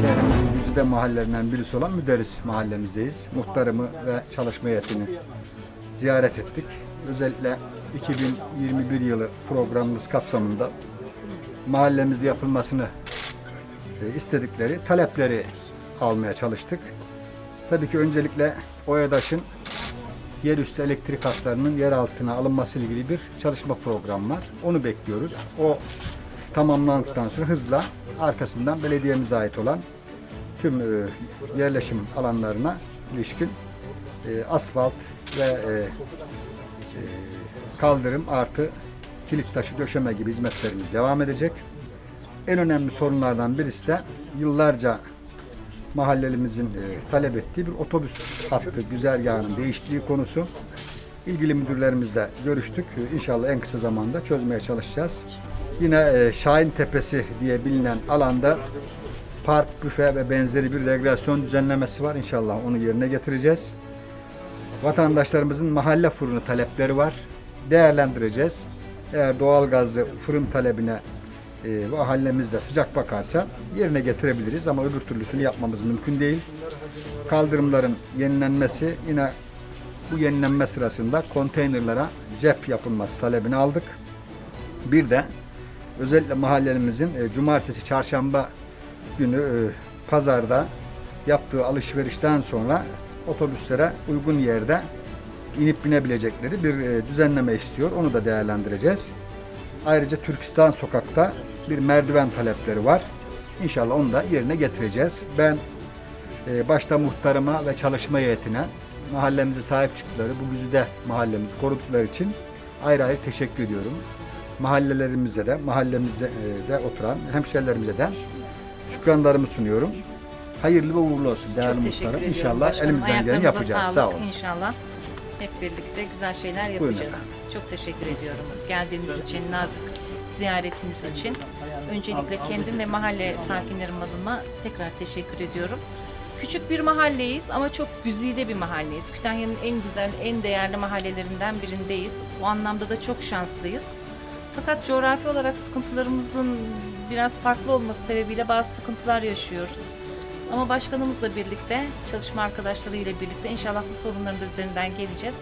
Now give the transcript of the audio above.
Şehrimizin güzide mahallelerinden birisi olan Müderris mahallemizdeyiz. Muhtarımı ve çalışma heyetini ziyaret ettik. Özellikle 2021 yılı programımız kapsamında mahallemizde yapılmasını e, istedikleri talepleri almaya çalıştık. Tabii ki öncelikle Oyadaş'ın yerüstü elektrik hatlarının yer altına alınması ile ilgili bir çalışma programı var. Onu bekliyoruz. O tamamlandıktan sonra hızla arkasından belediyemize ait olan tüm e, yerleşim alanlarına ilişkin e, asfalt ve e, e, kaldırım artı kilit taşı döşeme gibi hizmetlerimiz devam edecek. En önemli sorunlardan birisi de yıllarca mahallelimizin e, talep ettiği bir otobüs hattı güzergahının değişikliği konusu. İlgili müdürlerimizle görüştük. İnşallah en kısa zamanda çözmeye çalışacağız. Yine e, Şahin Tepesi diye bilinen alanda park, büfe ve benzeri bir regülasyon düzenlemesi var. İnşallah onu yerine getireceğiz. Vatandaşlarımızın mahalle fırını talepleri var. Değerlendireceğiz. Eğer doğalgazlı fırın talebine e, mahallemizde sıcak bakarsa yerine getirebiliriz ama öbür türlüsünü yapmamız mümkün değil. Kaldırımların yenilenmesi yine bu yenilenme sırasında konteynerlara cep yapılması talebini aldık. Bir de özellikle mahallemizin e, cumartesi, çarşamba günü e, pazarda yaptığı alışverişten sonra otobüslere uygun yerde inip binebilecekleri bir e, düzenleme istiyor. Onu da değerlendireceğiz. Ayrıca Türkistan sokakta bir merdiven talepleri var. İnşallah onu da yerine getireceğiz. Ben e, başta muhtarıma ve çalışma heyetine mahallemize sahip çıktıkları, bu güzide mahallemizi korudukları için ayrı ayrı teşekkür ediyorum. Mahallelerimize de, mahallemizde e, de oturan hemşerilerimize de şükranlarımı sunuyorum. Hayırlı ve uğurlu olsun değerli Çok teşekkür muhtarım. ediyorum. İnşallah Başkanım, elimizden geleni ayaklarınıza yapacağız. sağlık. Sağ olun. İnşallah hep birlikte güzel şeyler Buyurun yapacağız. efendim. Çok teşekkür ediyorum. Geldiğiniz için, nazik ziyaretiniz için. Öncelikle kendim ve mahalle sakinlerim adıma tekrar teşekkür ediyorum. Küçük bir mahalleyiz ama çok güzide bir mahalleyiz. Kütahya'nın en güzel, en değerli mahallelerinden birindeyiz. Bu anlamda da çok şanslıyız. Fakat coğrafi olarak sıkıntılarımızın biraz farklı olması sebebiyle bazı sıkıntılar yaşıyoruz. Ama başkanımızla birlikte, çalışma arkadaşlarıyla birlikte inşallah bu sorunların da üzerinden geleceğiz.